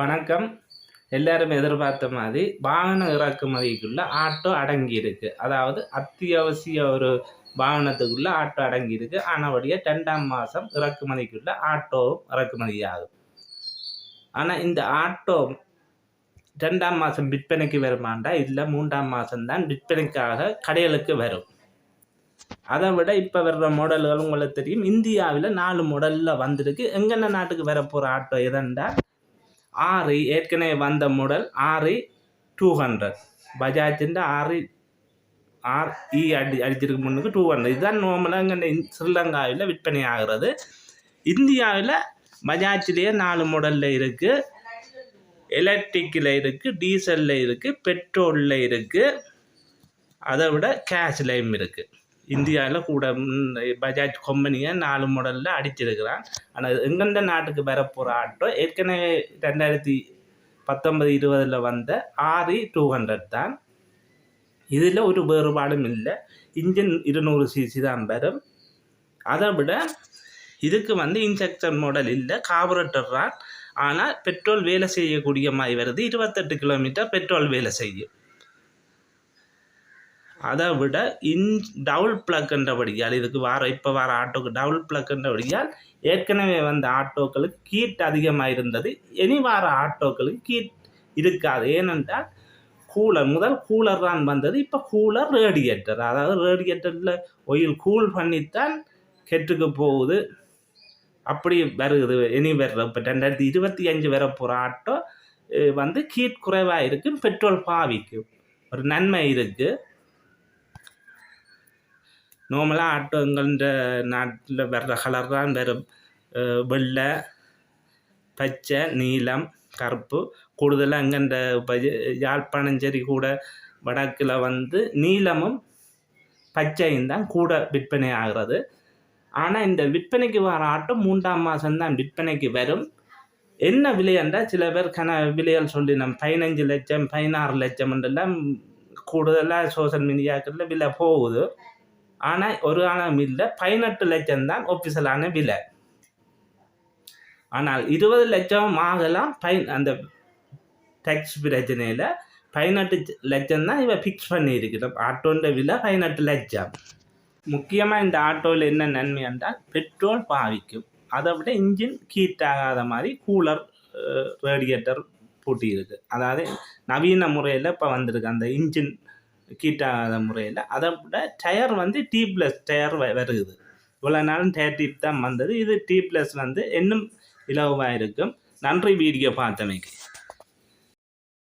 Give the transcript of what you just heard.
வணக்கம். எல்லாரும் எதிர்பார்த்த மாதிரி வாகன இறக்குமதிக்குள்ள ஆட்டோ அடங்கி இருக்கு அதாவது அத்தியாவசிய ஒரு வாகனத்துக்குள்ள ஆட்டோ அடங்கி இருக்கு ஆனபடியாக ரெண்டாம் மாதம் இறக்குமதிக்குள்ள ஆட்டோவும் இறக்குமதி ஆகும் ஆனால் இந்த ஆட்டோ ரெண்டாம் மாதம் விற்பனைக்கு வருமாண்டா? இல்லை மூன்றாம் மாதம்தான் விற்பனைக்காக கடைகளுக்கு வரும். அதை விட இப்போ வர்ற மாடல்கள் உங்களுக்கு தெரியும். இந்தியாவில் நாலு மாடலில் வந்திருக்கு. எங்கென்ன நாட்டுக்கு வர போகிற ஆட்டோ எதென்றால் ஆறு ஏற்கனவே வந்த மாடல் ஆறு டூ ஹண்ட்ரட் பஜாஜின் ஆறு ஆர் இ அடி அடிச்சிருக்கு முன்னுக்கு டூ ஹண்ட்ரட் இதுதான் நார்மலாக இங்கே ஸ்ரீலங்காவில் விற்பனை ஆகிறது இந்தியாவில் பஜாஜ்லேயே நாலு மாடலில் இருக்குது எலக்ட்ரிக்கில் இருக்குது டீசலில் இருக்குது பெட்ரோலில் இருக்குது அதை விட கேஷ்லேயும் இருக்குது இந்தியாவில் கூட பஜாஜ் கம்பெனியை நாலு மாடலில் அடிச்சிருக்கிறான். ஆனால் எங்கெந்த நாட்டுக்கு வரப்போகிற ஆட்டோ ஏற்கனவே ரெண்டாயிரத்தி பத்தொன்பது இருபதில் வந்த ஆரி டூ ஹண்ட்ரட் தான். இதில் ஒரு வேறுபாடும் இல்லை. இன்ஜின் இருநூறு சிசி தான் வரும். அதை விட இதுக்கு வந்து இன்ஜெக்ஷன் மாடல் இல்லை கார்பரேட்டர் தான். ஆனால் பெட்ரோல் வேலை செய்யக்கூடிய மாதிரி வருது. இருபத்தெட்டு கிலோமீட்டர் பெட்ரோல் வேலை செய்யும். அதை விட இன் டபுள் ப்ளக்ன்றபடியால் இதுக்கு வர இப்போ வர ஆட்டோக்கு டபுள் ப்ளக்ன்றபடியால் ஏற்கனவே வந்த ஆட்டோக்களுக்கு கீட் அதிகமாக இருந்தது இனி வர ஆட்டோக்களுக்கு கீட் இருக்காது. ஏனென்றால் கூலர் முதல் கூலர் தான் வந்தது. இப்போ கூலர் ரேடியேட்டர் அதாவது ரேடியேட்டரில் ஒயில் கூல் பண்ணித்தான் கெட்டுக்கு போகுது. அப்படி வருது. இனி வர்ற இப்போ ரெண்டாயிரத்தி இருபத்தி அஞ்சு வர போகிற ஆட்டோ வந்து கீட் குறைவாக இருக்குது பெட்ரோல் பாவிக்கும். ஒரு நன்மை இருக்குது நார்மலாக ஆட்டோங்கள்ன்ற நாட்டில் வர்ற கலர் தான் வரும் வெள்ளை பச்சை நீலம் கருப்பு கூடுதலாக எங்கன்ற இப்போ யாழ்ப்பாணம் சரி கூட வடக்கில் வந்து நீளமும் பச்சையும் தான் கூட விற்பனை ஆகிறது ஆனால் இந்த விற்பனைக்கு வர ஆட்டோ மூன்றாம் மாதம்தான் விற்பனைக்கு வரும் என்ன விலை என்றால் சில பேர் கன விலைகள் சொல்லி நம்ம பதினஞ்சு லட்சம் பதினாறு லட்சம் என்றெல்லாம் கூடுதலாக சோஷியல் மீடியாக்களில் விலை போகுது ஆனால் ஒரு காலம் இல்லை. பதினெட்டு லட்சம் தான் ஒஃபிஷியலான விலை. ஆனால் இருபது லட்சம் ஆகலாம். பை அந்த டேக்ஸ் பிரச்சனையில் பதினெட்டு லட்சம் தான் இவன் ஃபிக்ஸ் பண்ணியிருக்கிறோம். ஆட்டோன்ற விலை பதினெட்டு லட்சம். முக்கியமாக இந்த ஆட்டோவில் என்ன நன்மை என்றால் பெட்ரோல் பாவிக்கும். அதை விட இன்ஜின் ஹீட் ஆகாத மாதிரி கூலர் ரேடியேட்டர் பூட்டியிருக்கு. அதாவது நவீன முறையில் இப்போ வந்திருக்கு அந்த இன்ஜின் கீட்டாத முறையில். அதை விட டயர் வந்து டி ப்ளஸ் டயர் வருகுது இவ்வளோ நாளும் டயர் டிப் தான் வந்தது. இது டி ப்ளஸ் வந்து இன்னும் இலவாக இருக்கும். நன்றி வீடியோ பார்த்தமைக்கு.